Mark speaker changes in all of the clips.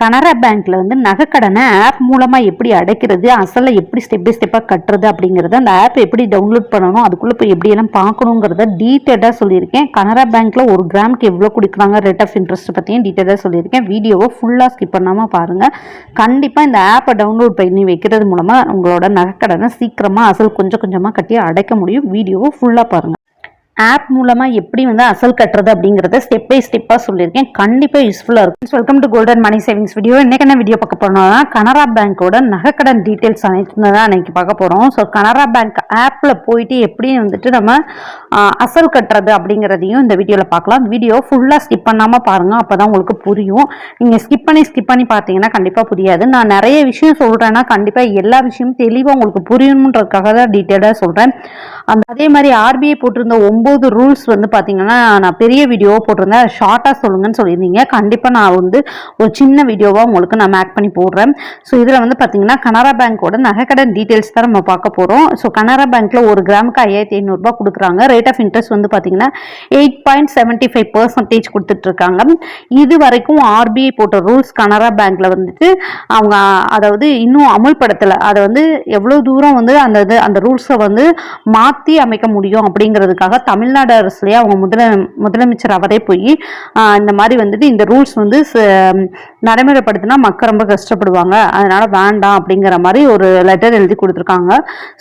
Speaker 1: கனரா பேங்க்ல வந்து நகைக்கடனை ஆப் மூலமா எப்படி அடைக்கிறது அசலை எப்படி ஸ்டெப் பை ஸ்டெப்பாக கட்டுறது அப்படிங்கறத அந்த ஆப் எப்படி டவுன்லோட் பண்ணணும் அதுக்குள்ள போய் எப்படி எல்லாம் பார்க்கணுங்கிறத டீட்டெயிலாக சொல்லியிருக்கேன். கனரா பேங்க்ல ஒரு கிராமுக்கு எவ்வளோ கொடுக்குறாங்க ரேட் ஆஃப் இன்ட்ரெஸ்ட் பற்றியும் டீட்டெயிலாக சொல்லியிருக்கேன். வீடியோவை ஃபுல்லாக ஸ்கிப் பண்ணாமல் பாருங்க. கண்டிப்பாக இந்த ஆப்பை டவுன்லோட் பண்ணி வைக்கிறது மூலமாக உங்களோட நகைக்கடனை சீக்கிரமாக அசல் கொஞ்சம் கொஞ்சமாக கட்டி அடைக்க முடியும். வீடியோவை ஃபுல்லாக பாருங்க. ஆப் மூலமாக எப்படி வந்து அசல் கட்டுறது அப்படிங்கிறத ஸ்டெப் பை ஸ்டெப்பாக சொல்லியிருக்கேன். கண்டிப்பாக யூஸ்ஃபுல்லாக இருக்கும். Welcome to golden money savings video இன்னைக்கு என்ன வீடியோ பார்க்க போறோம்னா கனரா பேங்க்கோட நகைக்கடன் டீட்டெயில்ஸ் அனைத்து தான் இன்னைக்கு பார்க்க போகிறோம் ஸோ கனரா பேங்க் ஆப்பில் போயிட்டு எப்படி வந்துட்டு நம்ம அசல் கட்டுறது அப்படிங்கிறதையும் இந்த வீடியோவில் பார்க்கலாம். வீடியோ ஃபுல்லாக ஸ்கிப் பண்ணாமல் பாருங்கள் அப்போ தான் உங்களுக்கு புரியும். நீங்கள் ஸ்கிப் பண்ணி ஸ்கிப் பண்ணி பார்த்தீங்கன்னா கண்டிப்பாக புரியாது. நான் நிறைய விஷயம் சொல்கிறேன்னா கண்டிப்பாக எல்லா விஷயமும் தெளிவாக உங்களுக்கு புரியணுன்றதுக்காக தான் டீட்டெயிலாக சொல்கிறேன் அந்த அதே மாதிரி ஆர்பிஐ போட்டிருந்த ஒம்பது ரூல்ஸ் வந்து பார்த்தீங்கன்னா நான் பெரிய வீடியோவாக போட்டிருந்தேன். ஷார்ட்டாக சொல்லுங்கன்னு சொல்லியிருந்தீங்க. கண்டிப்பாக நான் வந்து ஒரு சின்ன வீடியோவாக உங்களுக்கு நான் மேக் பண்ணி போடுறேன். ஸோ இதில் வந்து பார்த்தீங்கன்னா கனரா பேங்க்கோட நகைக்கடன் டீட்டெயில்ஸ் தான் நம்ம பார்க்க போகிறோம் ஸோ கனரா பேங்க்கில் ஒரு கிராமுக்கு ஐயாயிரத்தி ஐநூறுரூபா கொடுக்குறாங்க. ரேட் ஆஃப் இன்ட்ரெஸ்ட் வந்து பார்த்தீங்கன்னா eight point seventy five percentage கொடுத்துட்ருக்காங்க. இது வரைக்கும் ஆர்பிஐ போட்ட ரூல்ஸ் கனரா பேங்க்கில் வந்துட்டு அவங்க அதாவது இன்னும் அமுல்படுத்தலை. அதை வந்து எவ்வளோ தூரம் வந்து அந்த இது அந்த ரூல்ஸை வந்து மாற்ற அமைக்க முடியும் அப்படிங்கிறதுக்காக தமிழ்நாடு அரசுலேயே அவங்க முதல முதலமைச்சர் அவரே போய் இந்த மாதிரி வந்துட்டு இந்த ரூல்ஸ் வந்து ச- நடைமுறைப்படுத்தினா மக்கள் ரொம்ப கஷ்டப்படுவாங்க. அதனால் வேண்டாம் அப்படிங்கிற மாதிரி ஒரு லெட்டர் எழுதி கொடுத்துருக்காங்க.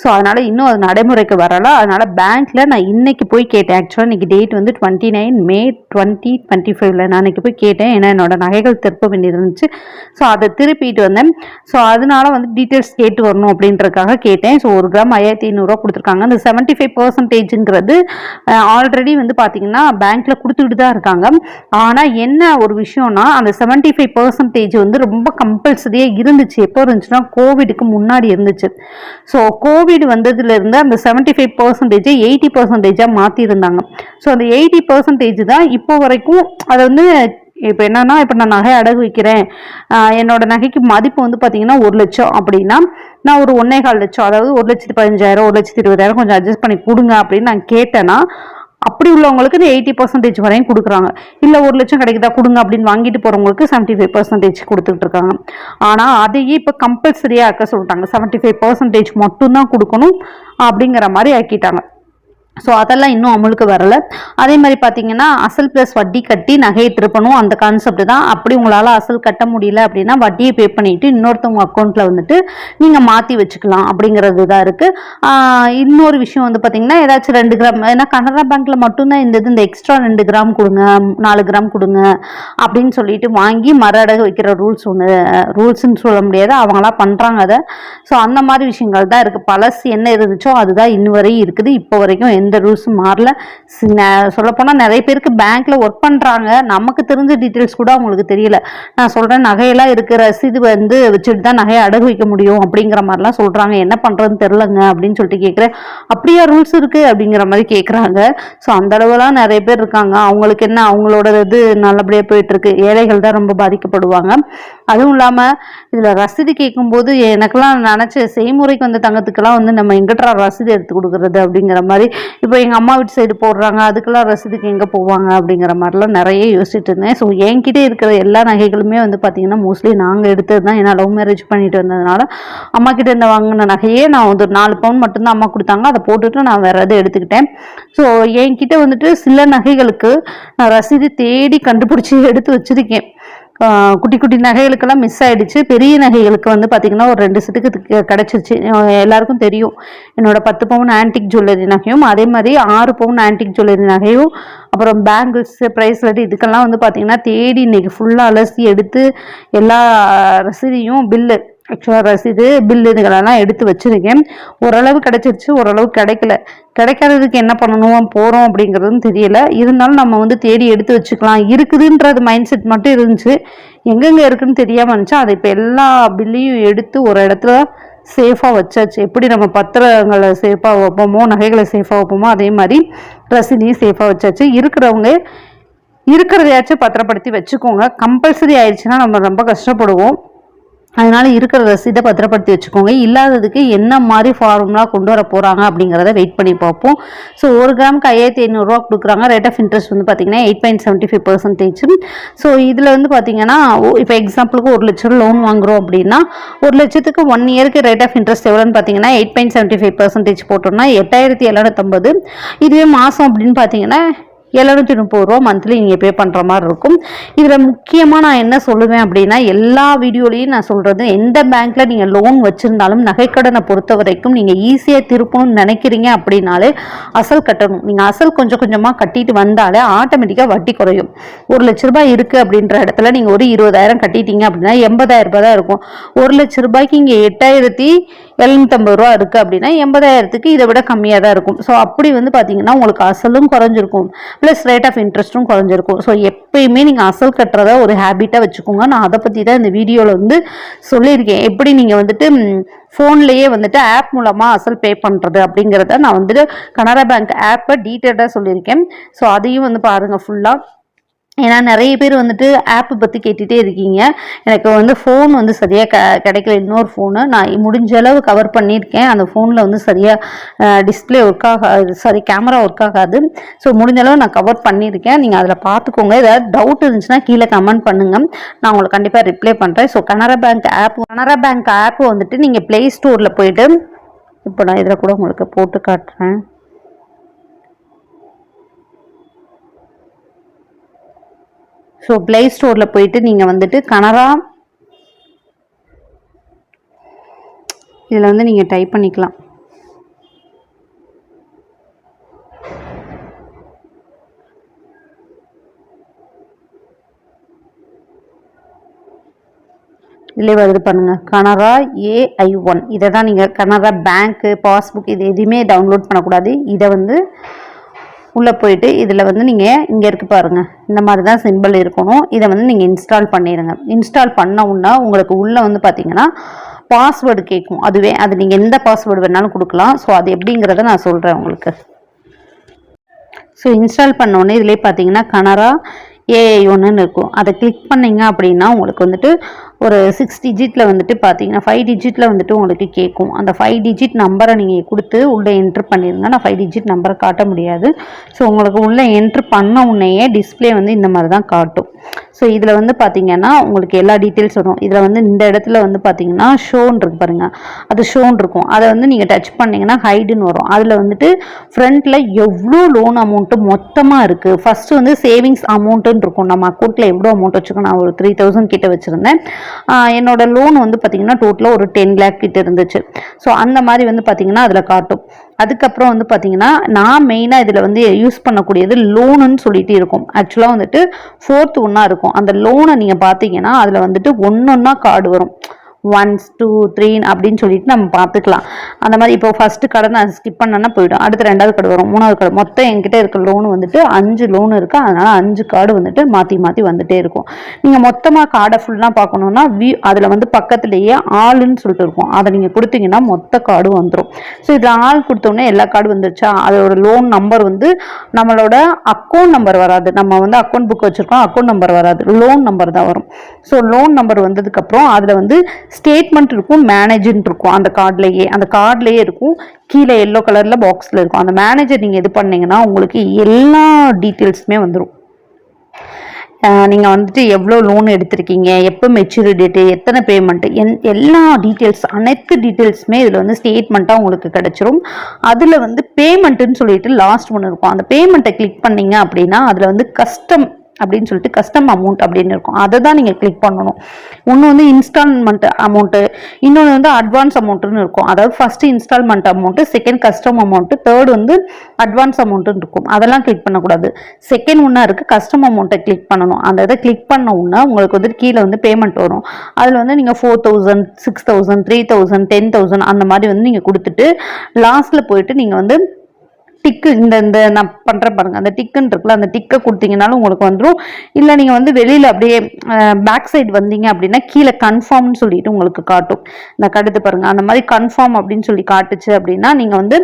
Speaker 1: ஸோ அதனால் இன்னும் அது நடைமுறைக்கு வரல. அதனால் பேங்க்கில் நான் இன்னைக்கு போய் கேட்டேன். ஆக்சுவலாக இன்றைக்கி டேட் வந்து twenty nine May twenty twenty ஃபைவ்ல நான் இன்றைக்கி போய் கேட்டேன். ஏன்னா என்னோட நகைகள் திருப்ப வேண்டியது இருந்துச்சு ஸோ அதை திருப்பிட்டு வந்தேன். ஸோ அதனால வந்து டீட்டெயில்ஸ் கேட்டு வரணும் அப்படின்றதுக்காக கேட்டேன். ஸோ ஒரு கிராம் ஐயாயிரத்தி ஐநூறுரூவா கொடுத்துருக்காங்க. அந்த செவன்ட்டி ஃபைவ் பர்சன்டேஜுங்கிறது ஆல்ரெடி வந்து பார்த்தீங்கன்னா பேங்க்கில் கொடுத்துக்கிட்டு தான் இருக்காங்க. ஆனால் என்ன ஒரு விஷயம்னா அந்த செவன்ட்டி ஃபைவ் பர்சன்டேஜ் வந்து ரொம்ப கம்பல்சரியாக இருந்துச்சு. எப்போ இருந்துச்சுன்னா கோவிடுக்கு முன்னாடி இருந்துச்சு. ஸோ கோவிட் வந்ததுலேருந்து அந்த செவன்ட்டி ஃபைவ் பர்சன்டேஜை எயிட்டி பர்சன்டேஜாக மாற்றிருந்தாங்க ஸோ அந்த எயிட்டி பர்சன்டேஜ் தான் இப்போ வரைக்கும் அதை வந்து இப்போ என்னன்னா இப்போ நான் நகை அடகு வைக்கிறேன். என்னோட நகைக்கு மதிப்பு வந்து பார்த்தீங்கன்னா ஒரு லட்சம் அப்படின்னா நான் ஒரு ஒன்னே கால் லட்சம் அதாவது ஒரு லட்சத்து பதினஞ்சாயிரம் ஒரு லட்சத்து இருபதாயிரம் கொஞ்சம் அட்ஜஸ்ட் பண்ணி கொடுங்க அப்படின்னு நான் கேட்டேன்னா அப்படி உள்ளவங்களுக்கு இந்த எயிட்டி பர்சன்டேஜ் வரையும் கொடுக்குறாங்க. இல்லை ஒரு லட்சம் கிடைக்குதா கொடுங்க அப்படின்னு வாங்கிட்டு போகிறவங்களுக்கு செவன்ட்டி ஃபைவ் பர்சன்டேஜ் கொடுத்துட்டு இருக்காங்க. ஆனால் அதையே இப்போ கம்பல்சரியாக ஆக்க சொல்லிட்டாங்க. செவன்ட்டி ஃபைவ் பர்சன்டேஜ் மட்டும்தான் கொடுக்கணும் அப்படிங்கிற மாதிரி ஆக்கிட்டாங்க. ஸோ அதெல்லாம் இன்னும் அமலுக்கு வரலை. அதே மாதிரி பார்த்தீங்கன்னா அசல் ப்ளஸ் வட்டி கட்டி நகையை திருப்பணும். அந்த கான்செப்ட் தான். அப்படி உங்களால் அசல் கட்ட முடியல அப்படின்னா வட்டியை பே பண்ணிவிட்டு இன்னொருத்தவங்க அக்கௌண்ட்டில் வந்துட்டு நீங்கள் மாற்றி வச்சுக்கலாம் அப்படிங்கிறது தான் இருக்குது இன்னொரு விஷயம் வந்து பார்த்தீங்கன்னா ஏதாச்சும் ரெண்டு கிராம் ஏன்னா கனரா பேங்க்கில் மட்டும்தான் இந்த இது இந்த எக்ஸ்ட்ரா ரெண்டு கிராம் கொடுங்க நாலு கிராம் கொடுங்க அப்படின்னு சொல்லிட்டு வாங்கி மர அடகு வைக்கிற ரூல்ஸ் ஒன்று ரூல்ஸ்ன்னு சொல்ல முடியாது. அவங்களா பண்ணுறாங்க அதை. ஸோ அந்த மாதிரி விஷயங்கள் தான் இருக்குது பழசு என்ன இருந்துச்சோ அதுதான் இன்னும் வரையும் இருக்குது. இப்போ வரைக்கும் எந்த ரூல்ஸும் மாறல. சொல்லப்போனால் நிறைய பேருக்கு பேங்க்கில் ஒர்க் பண்ணுறாங்க நமக்கு தெரிஞ்ச டீட்டெயில்ஸ் கூட அவங்களுக்கு தெரியல. நான் சொல்கிறேன் நகையெல்லாம் இருக்கிற ரசீது வந்து வச்சுட்டு தான் நகையை அடகு வைக்க முடியும் அப்படிங்கிற மாதிரிலாம் சொல்கிறாங்க என்ன பண்ணுறதுன்னு தெரிலங்க அப்படின்னு சொல்லிட்டு கேட்குறேன் அப்படியா ரூல்ஸ் இருக்குது அப்படிங்கிற மாதிரி கேட்குறாங்க ஸோ அந்த அளவுலாம் நிறைய பேர் இருக்காங்க. அவங்களுக்கு என்ன அவங்களோட இது நல்லபடியாக போயிட்டுருக்கு ஏழைகள் தான் ரொம்ப பாதிக்கப்படுவாங்க. அதுவும் இல்லாமல் இதில் ரசீது கேட்கும்போது எனக்கெல்லாம் நினச்ச செய்முறைக்கு வந்த தங்கத்துக்கெல்லாம் வந்து நம்ம எங்கிட்டா ரசீது எடுத்து கொடுக்குறது அப்படிங்கிற மாதிரி இப்போ எங்கள் அம்மா வீட்டு சைடு போடுறாங்க அதுக்கெல்லாம் ரசீதுக்கு எங்கே போவாங்க அப்படிங்கிற மாதிரிலாம் நிறைய யோசிச்சுட்டு இருந்தேன். ஸோ என்கிட்ட இருக்கிற எல்லா நகைகளுமே வந்து பார்த்திங்கன்னா மோஸ்ட்லி நாங்கள் எடுத்தது தான். ஏன்னா லவ் மேரேஜ் பண்ணிட்டு வந்ததுனால அம்மா கிட்ட இருந்த வாங்கின நகையே நான் வந்து ஒரு நாலு பவுன் மட்டும்தான் அம்மா கொடுத்தாங்க. அதை போட்டுட்டு நான் வேற எதை எடுத்துக்கிட்டேன். ஸோ என்கிட்ட வந்துட்டு சில நகைகளுக்கு நான் ரசீது தேடி கண்டுபிடிச்சி எடுத்து வச்சிருக்கேன். குட்டி குட்டி நகைகளுக்கெல்லாம் மிஸ் ஆகிடுச்சு பெரிய நகைகளுக்கு வந்து பார்த்தீங்கன்னா ஒரு ரெண்டு செட்டுக்கு கிடச்சிருச்சு. எல்லாருக்கும் தெரியும். என்னோடய பத்து பவுன் ஆன்டிக் ஜுவல்லரி நகையும் அதே மாதிரி ஆறு பவுன் ஆன்டிக் ஜுவல்லரி நகையும் அப்புறம் பேங்கிள்ஸ் ப்ரைஸ்லெட் இதுக்கெல்லாம் வந்து பார்த்தீங்கன்னா தேடி இன்றைக்கி ஃபுல்லாக அலசி எடுத்து எல்லா ரசீதையும் பில்லு ஆக்சுவலாக ரசீது பில்லு இதுகளெல்லாம் எடுத்து வச்சுருக்கேன். ஓரளவு கிடச்சிருச்சு ஓரளவு கிடைக்கல. கிடைக்காததுக்கு என்ன பண்ணணும் போகிறோம் அப்படிங்கிறதும் தெரியல. இருந்தாலும் நம்ம வந்து தேடி எடுத்து வச்சுக்கலாம். இருக்குதுன்றது மைண்ட் செட் மட்டும் இருந்துச்சு. எங்கெங்கே இருக்குதுன்னு தெரியாமல் இருந்துச்சு. அதை இப்போ எல்லா பில்லையும் எடுத்து ஒரு இடத்துல சேஃபாக வச்சாச்சு. எப்படி நம்ம பத்திரங்களை சேஃபாக வைப்போமோ நகைகளை சேஃபாக வைப்போமோ அதே மாதிரி ரசீதையும் சேஃபாக வச்சாச்சு. இருக்கிறவங்க இருக்கிறதையாச்சும் பத்திரப்படுத்தி வச்சுக்கோங்க. கம்பல்சரி ஆயிடுச்சுன்னா நம்ம ரொம்ப கஷ்டப்படுவோம். அதனால இருக்கிற ரசீதை பத்திரப்படுத்தி வச்சுக்கோங்க. இல்லாததுக்கு என்ன மாதிரி ஃபார்முலா கொண்டு வர போகிறாங்க அப்படிங்கிறத வெயிட் பண்ணி பார்ப்போம். ஸோ ஒரு கிராமுக்கு ஐயாயிரத்தி ஐநூறுரூவா கொடுக்குறாங்க. ரேட் ஆஃப் இன்ட்ரெஸ்ட் வந்து பார்த்தீங்கன்னா eight point seventy five percentage so இதில் வந்து பார்த்தீங்கன்னா இப்போ எக்ஸாம்பிளுக்கு ஒரு லட்சம் லோன் வாங்குறோம் அப்படின்னா ஒரு லட்சத்துக்கு ஒன் இயருக்கு ரேட் ஆஃப் இன்ட்ரெஸ்ட் எவ்வளோன்னு பார்த்தீங்கன்னா eight point seventy five percentage போட்டோம்னா எட்டாயிரத்தி எழுநூத்தம்பது. இதுவே மாதம் அப்படின்னு பார்த்தீங்கன்னா எழுநூற்றி முப்பது ரூபா மந்த்லி நீங்கள் பே பண்ணுற மாதிரி இருக்கும். இதில் முக்கியமாக நான் என்ன சொல்லுவேன் அப்படின்னா எல்லா வீடியோலையும் நான் சொல்கிறது எந்த பேங்க்கில் நீங்கள் லோன் வச்சுருந்தாலும் நகைக்கடனை பொறுத்த வரைக்கும் நீங்கள் ஈஸியாக திருப்பணும்னு நினைக்கிறீங்க அப்படின்னாலே அசல் கட்டணும். நீங்கள் அசல் கொஞ்சம் கொஞ்சமாக கட்டிட்டு வந்தாலே ஆட்டோமேட்டிக்காக வட்டி குறையும். ஒரு லட்ச ரூபாய் இருக்குது அப்படின்ற இடத்துல நீங்கள் ஒரு இருபதாயிரம் கட்டிட்டீங்க அப்படின்னா எண்பதாயிரம் ரூபாய் தான் இருக்கும். ஒரு லட்ச ரூபாய்க்கு இங்கே எட்டாயிரத்தி எழுநூற்றம்பது ரூபா இருக்குது அப்படின்னா எண்பதாயிரத்துக்கு இதை விட கம்மியாக தான் இருக்கும். ஸோ அப்படி வந்து பார்த்தீங்கன்னா உங்களுக்கு அசலும் குறைஞ்சிருக்கும். ப்ளஸ் ரேட் ஆஃப் இன்ட்ரெஸ்ட்டும் குறைஞ்சிருக்கும். ஸோ எப்பயுமே நீங்கள் அசல் கட்டுறத ஒரு ஹேபிட்டாக வச்சுக்கோங்க. நான் அதை பற்றி தான் இந்த வீடியோவில் வந்து சொல்லியிருக்கேன். எப்படி நீங்கள் வந்துட்டு ஃபோன்லேயே வந்துட்டு ஆப் மூலமாக அசல் பே பண்ணுறது அப்படிங்கிறத நான் வந்துட்டு கனரா பேங்க் ஆப்பை டீட்டெயில்டாக சொல்லியிருக்கேன். ஸோ அதையும் வந்து பாருங்கள் ஃபுல்லாக ஏன்னா நிறைய பேர் வந்துட்டு ஆப்பை பற்றி கேட்டுகிட்டே இருக்கீங்க. எனக்கு வந்து ஃபோன் வந்து சரியாக க கிடைக்கல. இன்னொரு ஃபோனு நான் முடிஞ்ச அளவு கவர் பண்ணியிருக்கேன். அந்த ஃபோனில் வந்து சரியாக டிஸ்பிளே ஒர்க் ஆகாது. சாரி கேமரா ஒர்க் ஆகாது. ஸோ முடிஞ்ச அளவு நான் கவர் பண்ணியிருக்கேன். நீங்கள் அதில் பார்த்துக்கோங்க. ஏதாவது டவுட் இருந்துச்சுன்னா கீழே கமெண்ட் பண்ணுங்கள் நான் உங்களுக்கு கண்டிப்பாக ரிப்ளை பண்ணுறேன் so Canara bank app Canara bank app வந்துட்டு நீங்கள் ப்ளே ஸ்டோரில் போயிட்டு இப்போ நான் இதில் கூட உங்களுக்கு போட்டு காட்டுறேன். ஸோ ப்ளே ஸ்டோரில் போயிட்டு நீங்கள் வந்துட்டு கனரா இதில் வந்து நீங்கள் டைப் பண்ணிக்கலாம். இதிலே வருது பண்ணுங்க கனரா ஏஐ ஒன் இதை தான் நீங்கள் கனரா பேங்க்கு பாஸ்புக் இது எதுவுமே டவுன்லோட் பண்ணக்கூடாது. இதை வந்து உள்ளே போயிட்டு இதில் வந்து நீங்கள் இங்கே இருக்கு பாருங்கள் இந்த மாதிரி தான் சிம்பிள் இருக்கணும். இதை வந்து நீங்கள் இன்ஸ்டால் பண்ணிடுங்க. இன்ஸ்டால் பண்ண உடனே உங்களுக்கு உள்ளே வந்து பார்த்தீங்கன்னா பாஸ்வேர்டு கேட்கும். அதுவே அது நீங்கள் எந்த பாஸ்வேர்டு வேணாலும் கொடுக்கலாம். ஸோ அது எப்படிங்கிறத நான் சொல்கிறேன் உங்களுக்கு. ஸோ இன்ஸ்டால் பண்ணோடனே இதிலே பார்த்தீங்கன்னா கனரா ஏஐ ஒன்றுன்னு இருக்கும். அதை கிளிக் பண்ணிங்க அப்படின்னா உங்களுக்கு வந்துட்டு ஒரு சிக்ஸ் டிஜிட்டில் வந்துட்டு பார்த்தீங்கன்னா ஃபைவ் டிஜிட்டில் வந்துட்டு உங்களுக்கு கேட்கும் அந்த ஃபைவ் டிஜிட் நம்பரை நீங்கள் கொடுத்து உள்ளே என்ட்ரு பண்ணிடுங்க நான் ஃபைவ் டிஜிட் நம்பரை காட்ட முடியாது. ஸோ உங்களுக்கு உள்ளே என்ட்ரு பண்ண உடனேயே டிஸ்பிளே வந்து இந்த மாதிரி தான் காட்டும். ஸோ இதில் வந்து பார்த்தீங்கன்னா உங்களுக்கு எல்லா டீட்டெயில்ஸ் வரும். இதில் வந்து இந்த இடத்துல வந்து பார்த்தீங்கன்னா ஷோன் இருக்கு பாருங்கள் அது ஷோன் இருக்கும். அதை வந்து நீங்கள் டச் பண்ணிங்கன்னா ஹைடுன்னு வரும். அதில் வந்துட்டு ஃப்ரண்ட்டில் எவ்வளோ லோன் அமௌண்ட்டு மொத்தமாக இருக்குது ஃபஸ்ட்டு வந்து சேவிங்ஸ் அமௌண்ட்டுன்னு இருக்கும். நம்ம அக்கௌண்ட்டில் எவ்வளோ அமௌண்ட் வச்சுக்கோ நான் ஒரு த்ரீ தௌசண்ட் கிட்ட வச்சுருந்தேன். என்னோட லோன் வந்து பார்த்தீங்கன்னா டோட்டலாக ஒரு டென் லேக் கிட்ட இருந்துச்சு. ஸோ அந்த மாதிரி வந்து பார்த்தீங்கன்னா அதில் காட்டும். அதுக்கப்புறம் வந்து பார்த்தீங்கன்னா நான் மெயினாக இதில் வந்து யூஸ் பண்ணக்கூடியது லோனுன்னு சொல்லிட்டு இருக்கும். ஆக்சுவலாக வந்துட்டு ஃபோர்த் ஒன்றா இருக்கும். அந்த லோனை நீங்கள் பார்த்தீங்கன்னா அதில் வந்துட்டு ஒன்று ஒன்றா கார்டு வரும். ஒன்ஸ் டூ த்ரீ அப்படின்னு சொல்லிட்டு நம்ம பார்த்துக்கலாம். அந்த மாதிரி இப்போ ஃபஸ்ட்டு கடை நான் ஸ்கிப் பண்ணேன்னா போயிடும். அடுத்து ரெண்டாவது கடை வரும். மூணாவது கடை. மொத்தம் என்கிட்ட இருக்க லோன் வந்துட்டு அஞ்சு லோன் இருக்குது அதனால் அஞ்சு கார்டு வந்துட்டு மாற்றி மாற்றி வந்துட்டே இருக்கும். நீங்கள் மொத்தமாக கார்டை ஃபுல்லாக பார்க்கணுன்னா வியூ அதில் வந்து பக்கத்துலேயே ஆளுன்னு சொல்லிட்டு இருக்கும். அதை நீங்கள் கொடுத்தீங்கன்னா மொத்த கார்டும் வந்துடும் ஸோ இதில் ஆள் கொடுத்தோன்னே எல்லா கார்டு வந்துருச்சா? அதோட லோன் நம்பர் வந்து நம்மளோட அக்கௌண்ட் நம்பர் வராது. நம்ம வந்து அக்கௌண்ட் புக் வச்சுருக்கோம். அக்கௌண்ட் நம்பர் வராது. லோன் நம்பர் தான் வரும். ஸோ லோன் நம்பர் வந்ததுக்கப்புறம் அதில் வந்து ஸ்டேட்மெண்ட் இருக்கும் மேனேஜர்னு இருக்கும். அந்த கார்ட்லேயே அந்த கார்ட்லேயே இருக்கும். கீழே எல்லோ கலரில் பாக்ஸில் இருக்கும். அந்த மேனேஜர் நீங்கள் இது பண்ணிங்கன்னா உங்களுக்கு எல்லா டீட்டெயில்ஸுமே வந்துடும் நீங்கள் வந்துட்டு எவ்வளோ லோன் எடுத்திருக்கீங்க எப்போ மெச்சூரி டேட்டு எத்தனை பேமெண்ட்டு என் எல்லா டீட்டெயில்ஸ் அனைத்து டீட்டெயில்ஸுமே இதில் வந்து ஸ்டேட்மெண்ட்டாக உங்களுக்கு கிடச்சிரும். அதில் வந்து பேமெண்ட்டுன்னு சொல்லிட்டு லாஸ்ட் ஒன்று இருக்கும். அந்த பேமெண்ட்டை கிளிக் பண்ணீங்க அப்படின்னா அதில் வந்து கஸ்டம் அப்படின்னு சொல்லிட்டு கஸ்டம் அமௌண்ட் அப்படின்னு இருக்கும். அதை தான் நீங்கள் கிளிக் பண்ணணும். ஒன்று வந்து இன்ஸ்டால்மெண்ட் அமௌண்ட்டு இன்னொன்று வந்து அட்வான்ஸ் அமௌண்ட்டுன்னு இருக்கும். அதாவது first instalment amount second custom amount third வந்து அட்வான்ஸ் அமௌண்ட்டுன்னு இருக்கும். அதெல்லாம் கிளிக் பண்ணக்கூடாது. செகண்ட் ஒன்றா இருக்குது கஸ்டம் அமௌண்ட்டை கிளிக் பண்ணணும். அந்த இதை கிளிக் பண்ண உடனே உங்களுக்கு வந்து கீழே வந்து பேமெண்ட் வரும். அதில் வந்து நீங்கள் four thousand six thousand three thousand ten thousand அந்த மாதிரி வந்து நீங்கள் கொடுத்துட்டு லாஸ்ட்டில் போயிட்டு நீங்கள் வந்து டிக்கு இந்த இந்த நான் பண்ணுறேன் பாருங்கள் அந்த டிக்குன்னு இருக்குல்ல அந்த டிக்கை கொடுத்தீங்கனாலும் உங்களுக்கு வந்துடும் இல்லை நீங்கள் வந்து வெளியில் அப்படியே பேக் சைடு வந்தீங்க அப்படின்னா கீழே கன்ஃபார்ம்னு சொல்லிட்டு உங்களுக்கு காட்டும். இந்த கடுத்து பாருங்கள் அந்த மாதிரி கன்ஃபார்ம் அப்படின்னு சொல்லி காட்டுச்சு அப்படின்னா நீங்கள் வந்து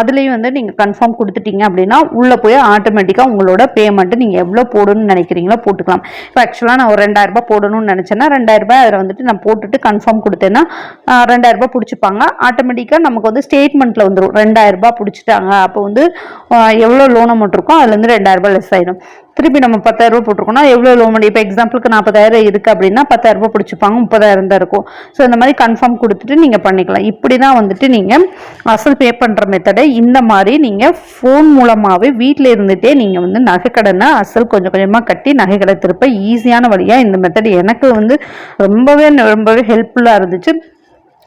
Speaker 1: அதுலேயும் வந்து நீங்கள் கன்ஃபார்ம் கொடுத்துட்டீங்க அப்படின்னா உள்ளே போய் ஆட்டோமேட்டிக்காக உங்களோட பேமெண்ட்டு நீங்கள் எவ்வளோ போடணும்னு நினைக்கிறீங்களோ போட்டுக்கலாம். இப்போ ஆக்சுவலாக நான் ஒரு ரெண்டாயிரரூபா போடணும்னு நினச்சேன்னா ரெண்டாயிரரூபா அதில் வந்துட்டு நான் போட்டுட்டு கன்ஃபார்ம் கொடுத்தேன்னா ரெண்டாயிரரூபா பிடிச்சிப்பாங்க. ஆட்டோமேட்டிக்காக நமக்கு வந்து ஸ்டேட்மெண்ட்டில் வந்துடும் ரெண்டாயிரரூபா பிடிச்சிட்டாங்க அப்போ வந்து எவ்வளோ லோன் அமௌண்ட் இருக்கோ அதுலேருந்து ரெண்டாயிரரூபா லெஸ் ஆயிடும் திருப்பி நம்ம பத்தாயிரம் போட்டிருக்கோம்னா எவ்வளோ லோன் இப்போ எக்ஸாம்பிளுக்கு நாற்பதாயிரம் இருக்குது அப்படின்னா பத்தாயிரம் பிடிச்சிப்பாங்க முப்பதாயிரம் தான் இருக்கும். ஸோ இந்த மாதிரி கன்ஃபார்ம் கொடுத்துட்டு நீங்கள் பண்ணிக்கலாம். இப்படி தான் வந்துட்டு நீங்கள் அசல் பே பண்ணுற மெத்தடை இந்த மாதிரி நீங்கள் ஃபோன் மூலமாகவே வீட்டில் இருந்துகிட்டே நீங்கள் வந்து நகைக்கடனை அசல் கொஞ்சம் கொஞ்சமாக கட்டி நகைக்கடை திருப்ப ஈஸியான வழியாக இந்த மெத்தட் எனக்கு வந்து ரொம்பவே ரொம்பவே ஹெல்ப்ஃபுல்லாக இருந்துச்சு.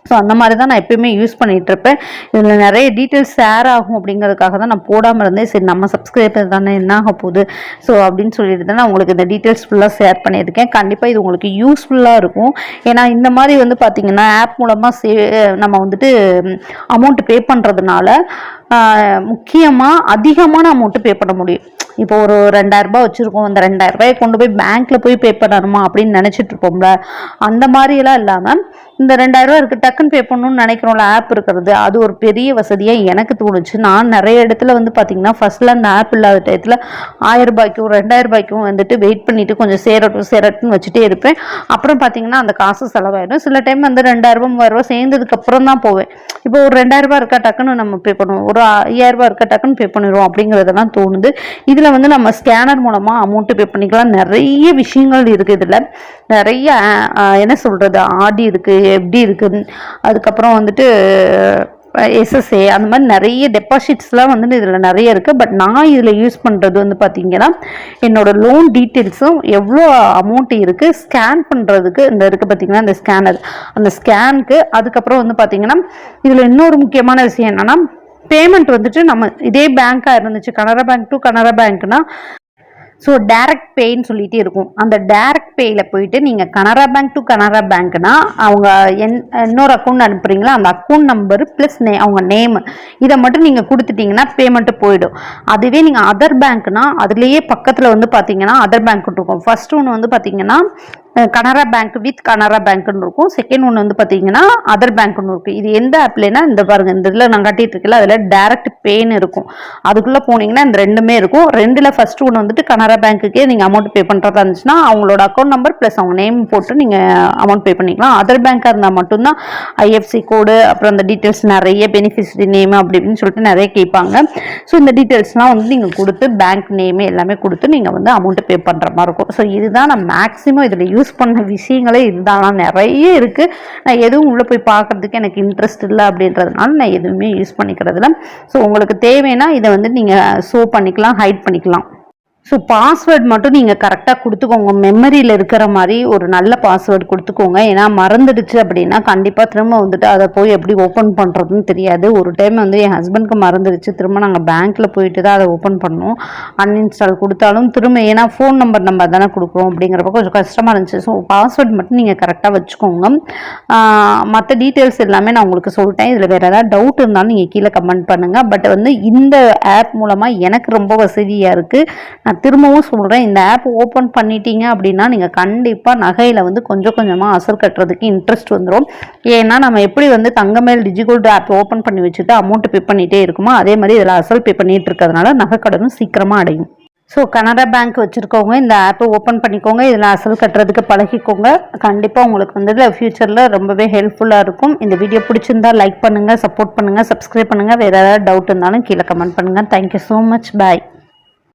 Speaker 1: ஸோ அந்த மாதிரி தான் நான் எப்பயுமே யூஸ் பண்ணிகிட்டு இருப்பேன் இதில் நிறைய டீட்டெயில்ஸ் ஷேர் ஆகும் அப்படிங்கிறதுக்காக தான் நான் போடாமல் இருந்தேன். சரி நம்ம சப்ஸ்கிரைபர் தானே என்ன ஆக போகுது? ஸோ அப்படின்னு சொல்லிட்டு தான் நான் உங்களுக்கு இந்த டீட்டெயில்ஸ் ஃபுல்லாக ஷேர் பண்ணியிருக்கேன். கண்டிப்பாக இது உங்களுக்கு யூஸ்ஃபுல்லாக இருக்கும். ஏன்னா இந்த மாதிரி வந்து பார்த்தீங்கன்னா ஆப் மூலமாக சே நம்ம வந்துட்டு அமௌண்ட் பே பண்ணுறதுனால முக்கியமாக அதிகமாக நான் மட்டும் பே பண்ண முடியும். இப்போ ஒரு ரெண்டாயிரரூபா வச்சுருக்கோம் அந்த ரெண்டாயிரரூபாயை கொண்டு போய் பேங்க்கில் போய் பே பண்ணணுமா அப்படின்னு நினச்சிட்டு இருப்போம்ல? அந்த மாதிரியெல்லாம் இல்லாமல் இந்த ரெண்டாயிரரூபா இருக்குது டக்குன்னு பே பண்ணணும்னு நினைக்கிறோம்ல ஆப் இருக்கிறது அது ஒரு பெரிய வசதியாக எனக்கு தோணுச்சு. நான் நிறைய இடத்துல வந்து பார்த்தீங்கன்னா ஃபஸ்ட்டில் அந்த ஆப் இல்லாத டயத்தில் ஆயிரரூபாய்க்கும் ரெண்டாயிரரூபாய்க்கும் வந்துட்டு வெயிட் பண்ணிவிட்டு கொஞ்சம் சேரட்டும் சேரட்டும்னு வச்சுட்டே இருப்பேன். அப்புறம் பார்த்தீங்கன்னா அந்த காசு செலவாயிடும். சில டைம் வந்து ரெண்டாயிரம் மூவாயிரரூபா மூவாயிரம் தான் போவேன். இப்போ ஒரு ரெண்டாயிரரூபா இருக்கா டக்குன்னு நம்ம பே பண்ணுவோம். ஒரு ஐயாயிரம் ஐயாயிரரூபா இருக்க டக்குன்னு பே பண்ணிடுவோம் அப்படிங்கிறதெல்லாம் தோணுது. இதில் வந்து நம்ம ஸ்கேனர் மூலமாக அமௌண்ட்டு பே பண்ணிக்கலாம். நிறைய விஷயங்கள் இருக்குது இதில். நிறைய என்ன சொல்கிறது ஆடி இருக்குது எப்படி இருக்குது அதுக்கப்புறம் வந்துட்டு எஸ்எஸ்ஏ அந்த மாதிரி நிறைய டெபாசிட்ஸ்லாம் வந்து இதில் நிறைய இருக்குது பட் நான் இதில் யூஸ் பண்ணுறது வந்து பார்த்திங்கன்னா என்னோடய லோன் டீட்டெயில்ஸும் எவ்வளோ அமௌண்ட் இருக்குது ஸ்கேன் பண்ணுறதுக்கு இந்த இருக்குது பார்த்தீங்கன்னா இந்த ஸ்கேனர் அந்த ஸ்கேனுக்கு அதுக்கப்புறம் வந்து பார்த்திங்கன்னா இதில் இன்னொரு முக்கியமான விஷயம் என்னென்னா பேமெண்ட் வந்துட்டு நம்ம இதே பேங்க்காக இருந்துச்சு. கனரா பேங்க் டு கனரா பேங்க்னா ஸோ டேரக்ட் பேன்னு சொல்லிட்டு இருக்கும். அந்த டேரக்ட் பேயில் போயிட்டு நீங்கள் கனரா பேங்க் டு கனரா பேங்க்னா அவங்க என் இன்னொரு அக்கௌண்ட் அனுப்புறீங்களா? அந்த அக்கௌண்ட் நம்பர் ப்ளஸ் நே அவங்க நேம் இதை மட்டும் நீங்கள் கொடுத்துட்டீங்கன்னா பேமெண்ட்டு போயிடும். அதுவே நீங்கள் அதர் பேங்க்னா அதுலேயே பக்கத்தில் வந்து பார்த்தீங்கன்னா அதர் பேங்க் இருக்கும். ஃபர்ஸ்ட் ஒன்று வந்து பார்த்தீங்கன்னா கனரா பேங்க் வித் கனரா பேங்க்னு இருக்கும். செகண்ட் ஒன்று வந்து பார்த்தீங்கன்னா அதர் பேங்க்னு இருக்கும் இது எந்த ஆப்லனா இந்த பாருங்க இந்த இதில் நான் கட்டிட்டு இருக்கல அதில் டேரக்ட் பேன்னு இருக்கும். அதுக்குள்ளே போனீங்கன்னா இந்த ரெண்டுமே இருக்கும். ரெண்டில் ஃபர்ஸ்ட் ஒன்று வந்துட்டு கனரா பேங்க்குக்கே நீங்கள் அமௌண்ட் பே பண்ணுறதா இருந்துச்சுன்னா அவங்களோட அக்கௌண்ட் நம்பர் ப்ளஸ் அவங்க நேம் போட்டு நீங்கள் அமௌண்ட் பே பண்ணிக்கலாம். அதர் பேங்காக இருந்தால் மட்டும்தான் ஐஎஃப்சி கோடு அப்புறம் அந்த டீட்டெயில்ஸ் நிறைய பெனிஃபிஷரி நேம் அப்படி இப்படின்னு சொல்லிட்டு நிறைய கேட்பாங்க. ஸோ இந்த டீட்டெயில்ஸ்லாம் வந்து நீங்கள் கொடுத்து பேங்க் நேம் எல்லாமே கொடுத்து நீங்கள் வந்து அமௌண்ட்டு பே பண்ணுற மாதிரி இருக்கும். ஸோ இதுதான் நான் மேக்ஸிமம் இதில் யூஸ் பண்ண விஷயங்களே இதுதான் நிறைய இருக்குது நான் எதுவும் உள்ளே போய் பார்க்கறதுக்கு எனக்கு இன்ட்ரெஸ்ட் இல்லை அப்படின்றதுனால நான் எதுவுமே யூஸ் பண்ணிக்கிறதில்ல. ஸோ உங்களுக்கு தேவைன்னா இதை வந்து நீங்கள் ஷோ பண்ணிக்கலாம் ஹைட் பண்ணிக்கலாம். ஸோ பாஸ்வேர்ட் மட்டும் நீங்கள் கரெக்டாக கொடுத்துக்கோங்க. மெமரியில் இருக்கிற மாதிரி ஒரு நல்ல பாஸ்வேர்டு கொடுத்துக்கோங்க. ஏன்னா மறந்துடுச்சு அப்படின்னா கண்டிப்பாக திரும்ப வந்துட்டு அதை போய் எப்படி ஓப்பன் பண்ணுறதுன்னு தெரியாது. ஒரு டைம் வந்து என் ஹஸ்பண்ட்க்கு மறந்துடுச்சு. திரும்ப நாங்கள் பேங்க்கில் போயிட்டு தான் அதை ஓப்பன் பண்ணோம். அன்இன்ஸ்டால் கொடுத்தாலும் திரும்ப ஏன்னா ஃபோன் நம்பர் நம்ம தானே கொடுக்குறோம் அப்படிங்கிறப்ப கொஞ்சம் கஷ்டமாக இருந்துச்சு. ஸோ பாஸ்வேர்ட் மட்டும் நீங்கள் கரெக்டாக வச்சுக்கோங்க. மற்ற டீட்டெயில்ஸ் எல்லாமே நான் உங்களுக்கு சொல்லிட்டேன். இதில் வேறு ஏதாவது டவுட் இருந்தாலும் நீங்கள் கீழே கமெண்ட் பண்ணுங்கள் பட் வந்து இந்த ஆப் மூலமாக எனக்கு ரொம்ப வசதியாக இருக்குது நான் திரும்பவும் சொல்கிறேன் இந்த ஆப் ஓப்பன் பண்ணிட்டீங்க அப்படின்னா நீங்கள் கண்டிப்பாக நகையில் வந்து கொஞ்சம் கொஞ்சமாக அசல் கட்டுறதுக்கு இன்ட்ரெஸ்ட் வந்துடும் ஏன்னா நம்ம எப்படி வந்து தங்கமேல் டிஜிகோல்டு ஆப் ஓப்பன் பண்ணி வச்சுட்டு அமௌண்ட் பே பண்ணிகிட்டே இருக்குமோ அதே மாதிரி இதில் அசல் பே பண்ணிட்டு இருக்கிறதுனால நகை கடனும் சீக்கிரமாக அடையும். ஸோ கனரா பேங்க் வச்சுருக்கவங்க இந்த ஆப்பை ஓப்பன் பண்ணிக்கோங்க இதில் அசல் கட்டுறதுக்கு பழகிக்கோங்க. கண்டிப்பாக உங்களுக்கு வந்து ஃப்யூச்சரில் ரொம்பவே ஹெல்ப்ஃபுல்லாக இருக்கும். இந்த வீடியோ பிடிச்சிருந்தா லைக் பண்ணுங்கள் சப்போர்ட் பண்ணுங்கள் சப்ஸ்கிரைப் பண்ணுங்கள் வேறு ஏதாவது டவுட் இருந்தாலும் கீழே கமெண்ட் பண்ணுங்கள் தேங்க்யூ ஸோ மச் பாய்